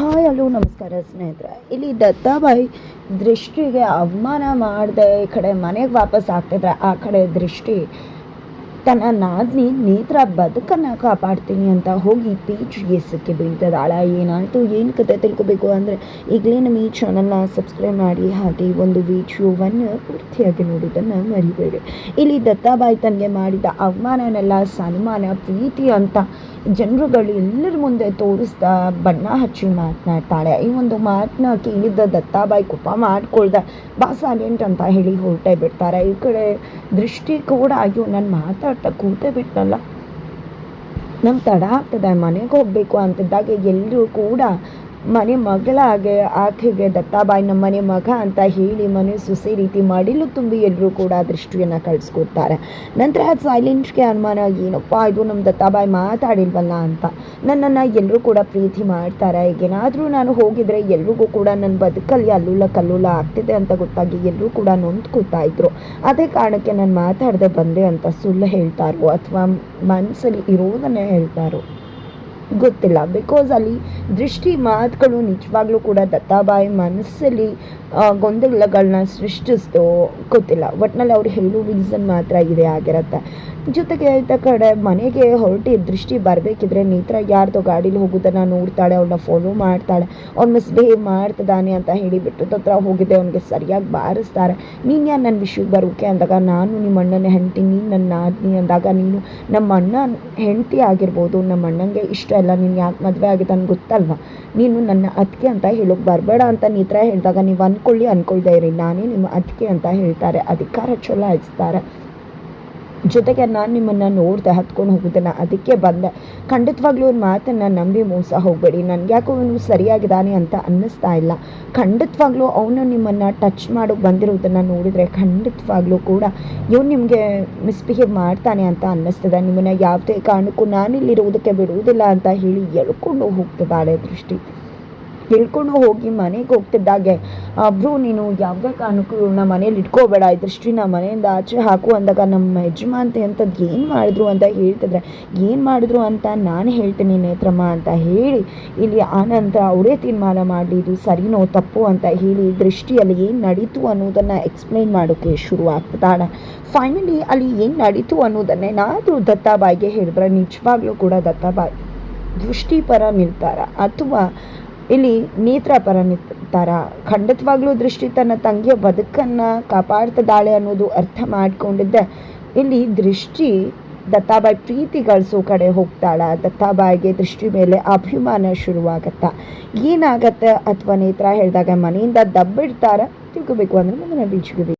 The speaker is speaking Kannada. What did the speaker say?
ಹಾಯ್, ಹಲೋ, ನಮಸ್ಕಾರ ಸ್ನೇಹಿತರೆ. ಇಲ್ಲಿ ದತ್ತಾಬಾಯಿ ದೃಷ್ಟಿಗೆ ಅವಮಾನ ಮಾಡದೆ ಈ ಕಡೆ ಮನೆಗೆ ವಾಪಸ್ ಆಗ್ತಿದ್ರೆ, ಆ ಕಡೆ ದೃಷ್ಟಿ ತನ್ನ ನಾದ್ನಿ ನೇತ್ರ ಬದುಕನ್ನು ಕಾಪಾಡ್ತೀನಿ ಅಂತ ಹೋಗಿ ಪೀಚ್ ಎಸಕ್ಕೆ ಬೀಳ್ತದಾಳ ಏನಾಯಿತು? ಏನು ಕತೆ ತಿಳ್ಕೊಬೇಕು ಅಂದರೆ, ಈಗಲೇ ನಮ್ಮ ಈ ಚಾನಲ್ನ ಸಬ್ಸ್ಕ್ರೈಬ್ ಮಾಡಿ, ಹಾಗೆ ಒಂದು ವಿಡಿಯೋವನ್ನು ಪೂರ್ತಿಯಾಗಿ ನೋಡೋದನ್ನು ಮರಿಬೇಡಿ. ಇಲ್ಲಿ ದತ್ತಾಬಾಯಿ ತನಗೆ ಮಾಡಿದ ಅವಮಾನನೆಲ್ಲ ಸನ್ಮಾನ, ಪ್ರೀತಿ ಅಂತ ಜನರುಗಳು ಎಲ್ಲರ ಮುಂದೆ ತೋರಿಸ್ತಾ ಬಣ್ಣ ಹಚ್ಚಿ ಮಾತನಾಡ್ತಾಳೆ. ಈ ಒಂದು ಮಾತನ್ನ ಕೇಳಿದ್ದ ದತ್ತಾಬಾಯಿ ಕೋಪ ಮಾಡ್ಕೊಳ್ದೆ ಬಾ ಸಾಲೆಂಟ್ ಅಂತ ಹೇಳಿ ಹೊರಟೇ ಬಿಡ್ತಾರೆ. ಈ ಕಡೆ ದೃಷ್ಟಿ ಕೂಡ ಅಯ್ಯೋ, ನಾನು ಮಾತಾಡ್ತಾ ಕೂತೇ ಬಿಟ್ಟನಲ್ಲ ನಮ್ಗೆ ತಡ ಆಗ್ತದೆ, ಮನೆಗೆ ಹೋಗಬೇಕು ಅಂತಿದ್ದಾಗ ಎಲ್ಲರೂ ಕೂಡ ಮನೆ ಮಗಳಾಗೆ ಆಕೆಗೆ ದತ್ತಾಬಾಯಿ ನಮ್ಮ ಮನೆ ಮಗ ಅಂತ ಹೇಳಿ ಮನೆ ಸುಸಿ ರೀತಿ ಮಾಡಿಲು ತುಂಬಿ ಎಲ್ಲರೂ ಕೂಡ ದೃಷ್ಟಿಯನ್ನು ಕಳಿಸ್ಕೊಡ್ತಾರೆ. ನಂತರ ಅದು ಸೈಲೆಂಟ್ಗೆ ಅನುಮಾನ, ಏನಪ್ಪ ಇದು ನಮ್ಮ ದತ್ತಾಬಾಯಿ ಮಾತಾಡಿಲ್ವಲ್ಲ ಅಂತ? ನನ್ನನ್ನು ಎಲ್ಲರೂ ಕೂಡ ಪ್ರೀತಿ ಮಾಡ್ತಾರೆ. ಈಗೇನಾದರೂ ನಾನು ಹೋಗಿದ್ರೆ ಎಲ್ರಿಗೂ ಕೂಡ ನನ್ನ ಬದುಕಲ್ಲಿ ಅಲ್ಲೂಲ ಕಲ್ಲುಲ ಆಗ್ತಿದೆ ಅಂತ ಗೊತ್ತಾಗಿ ಎಲ್ಲರೂ ಕೂಡ ನೊಂದ್ಕೋತಾ ಇದ್ರು. ಅದೇ ಕಾರಣಕ್ಕೆ ನಾನು ಮಾತಾಡದೆ ಬಂದೆ ಅಂತ ಸುಳ್ಳು ಹೇಳ್ತಾರೋ ಅಥವಾ ಮನಸ್ಸಲ್ಲಿ ಇರೋದನ್ನೇ ಹೇಳ್ತಾರೋ ಗೊತ್ತಿಲ್ಲ. ಬಿಕಾಸ್ ಅಲ್ಲಿ ದೃಷ್ಟಿ ಮಾತುಗಳು ನಿಜವಾಗ್ಲೂ ಕೂಡ ದತ್ತಾಬಾಯಿ ಮನಸ್ಸಲ್ಲಿ ಗೊಂದಲಗಳನ್ನ ಸೃಷ್ಟಿಸ್ತು ಗೊತ್ತಿಲ್ಲ. ಒಟ್ನಲ್ಲಿ ಅವ್ರು ಹೇಳೋ ರೀಸನ್ ಮಾತ್ರ ಇದೆ ಆಗಿರುತ್ತೆ. ಜೊತೆಗೆ ಆಯ್ತ ಕಡೆ ಮನೆಗೆ ಹೊರಟಿ ದೃಷ್ಟಿ ಬರಬೇಕಿದ್ರೆ ನೇತ್ರ ಯಾರ್ದೋ ಗಾಡೀಲಿ ಹೋಗೋದನ್ನ ನೋಡ್ತಾಳೆ, ಅವ್ಳನ್ನ ಫಾಲೋ ಮಾಡ್ತಾಳೆ. ಅವ್ನು ಮಿಸ್ಬಿಹೇವ್ ಮಾಡ್ತಿದ್ದಾನೆ ಅಂತ ಹೇಳಿಬಿಟ್ಟು ತತ್ರ ಹೋಗಿದ್ದೆ ಹೋಗಿದೆ, ಅವ್ನಿಗೆ ಸರಿಯಾಗಿ ಬಾರಿಸ್ತಾರೆ. ನೀನು ಯಾರು ನನ್ನ ವಿಷಯಕ್ಕೆ ಬರೋಕೆ ಅಂದಾಗ ನಾನು ನಿಮ್ಮ ಅಣ್ಣನ ಹೆಂಡ್ತಿ, ನೀನು ನನ್ನ ನಾದ್ನಿ ಅಂದಾಗ ನೀನು ನಮ್ಮ ಅಣ್ಣ ಹೆಂಡತಿ ಆಗಿರ್ಬೋದು, ನಮ್ಮ ಅಣ್ಣಂಗೆ ಇಷ್ಟ ಇಲ್ಲ, ನೀನು ಯಾಕೆ ಮದುವೆ ಆಗಿದೆ ಅಂತ ಗೊತ್ತಲ್ವಾ? ನೀನು ನನ್ನ ಅತ್ತಿಗೆ ಅಂತ ಹೇಳೋಕೆ ಬರಬೇಡ ಅಂತ ನೇತ್ರ ಹೇಳಿದಾಗ ನೀವು ಅಂದ್ಕೊಳ್ಳಿ ಅಂದ್ಕೊಳ್ತಾ ಇರಿ. ನಾನೇ ನಿಮ್ಮ ಅತ್ತಿಗೆ ಅಂತ ಹೇಳ್ತಾರೆ. ಅಧಿಕಾರ ಚಲಾಯಿಸ್ತಾರೆ ಜೊತೆಗೆ ನಾನು ನಿಮ್ಮನ್ನು ನೋಡ್ದೆ, ಹತ್ಕೊಂಡು ಹೋಗೋದನ್ನು ಅದಕ್ಕೆ ಬಂದೆ. ಖಂಡಿತವಾಗ್ಲೂ ಅವ್ರ ಮಾತನ್ನು ನಂಬಿ ಮೋಸ ಹೋಗಬೇಡಿ. ನನಗೆ ಯಾಕೋ ಅವನು ಸರಿಯಾಗಿದ್ದಾನೆ ಅಂತ ಅನ್ನಿಸ್ತಾ ಇಲ್ಲ. ಖಂಡಿತವಾಗ್ಲೂ ಅವನು ನಿಮ್ಮನ್ನು ಟಚ್ ಮಾಡೋಕ್ಕೆ ಬಂದಿರೋದನ್ನು ನೋಡಿದರೆ ಖಂಡಿತವಾಗ್ಲೂ ಕೂಡ ಇವನು ನಿಮಗೆ ಮಿಸ್ಬಿಹೇವ್ ಮಾಡ್ತಾನೆ ಅಂತ ಅನ್ನಿಸ್ತದೆ. ನಿಮ್ಮನ್ನು ಯಾವುದೇ ಕಾರಣಕ್ಕೂ ನಾನಿಲ್ಲಿರೋದಕ್ಕೆ ಬಿಡುವುದಿಲ್ಲ ಅಂತ ಹೇಳಿ ಎಳ್ಕೊಂಡು ಹೋಗ್ತಿದ್ದಾಳೆ ದೃಷ್ಟಿ. ಎಳ್ಕೊಂಡು ಹೋಗಿ ಮನೆಗೆ ಹೋಗ್ತಿದ್ದಾಗೆ. ಬ್ರೂ, ನೀನು ಯಾವುದೇ ಕಾರಣಕ್ಕೂ ನಮ್ಮ ಮನೇಲಿ ಇಟ್ಕೋಬೇಡ, ಈ ನಮ್ಮ ಮನೆಯಿಂದ ಆಚೆ ಹಾಕು ಅಂದಾಗ ನಮ್ಮ ಯಜಮಾನ್ತೆ ಅಂತದ್ದು ಏನು ಮಾಡಿದ್ರು ಅಂತ ಹೇಳ್ತಿದ್ರೆ, ಏನು ಮಾಡಿದ್ರು ಅಂತ ನಾನು ಹೇಳ್ತೀನಿ ನೇತ್ರಮ್ಮ ಅಂತ ಹೇಳಿ, ಇಲ್ಲಿ ಆನಂತರ ಅವರೇ ತೀರ್ಮಾನ ಮಾಡಲಿ, ಇದು ಸರಿನೋ ತಪ್ಪು ಅಂತ ಹೇಳಿ ದೃಷ್ಟಿಯಲ್ಲಿ ಏನು ನಡೀತು ಅನ್ನೋದನ್ನು ಎಕ್ಸ್ಪ್ಲೈನ್ ಮಾಡೋಕ್ಕೆ ಶುರು ಆಗ್ತದಾಳೆ ಫೈನಲಿ ಅಲ್ಲಿ ಏನು ನಡೀತು ಅನ್ನೋದನ್ನೇ ನಾದರೂ ದತ್ತಾಬಾಯಿಗೆ ಹೇಳಿದ್ರೆ ನಿಜವಾಗ್ಲೂ ಕೂಡ ದತ್ತಾಬಾಯಿ ದೃಷ್ಟಿಪರ ನಿಲ್ತಾರ. ಅಥವಾ ಇಲ್ಲಿ ನೇತ್ರ ಪರ ನಿಲ್ತಾರ ಖಂಡಿತವಾಗ್ಲೂ ದೃಷ್ಟಿ ತನ್ನ ತಂಗಿಯ ಬದುಕನ್ನು ಕಾಪಾಡ್ತದಾಳೆ ಅನ್ನೋದು ಅರ್ಥ ಮಾಡ್ಕೊಂಡಿದ್ದ. ಇಲ್ಲಿ ದೃಷ್ಟಿ ದತ್ತಾಬಾಯಿ ಪ್ರೀತಿ ಗಳಿಸೋ ಕಡೆ ಹೋಗ್ತಾಳ, ದತ್ತಾಬಾಯಿಗೆ ದೃಷ್ಟಿ ಮೇಲೆ ಅಭಿಮಾನ ಶುರುವಾಗತ್ತ. ಏನಾಗತ್ತೆ? ಅಥವಾ ನೇತ್ರ ಹೇಳಿದಾಗ ಮನೆಯಿಂದ ದಬ್ಬಿಡ್ತಾರ? ತಿಳ್ಕೊಬೇಕು ಅಂದ್ರೆ ಮುಂದಿನ ಬೀಚ್ಗೆ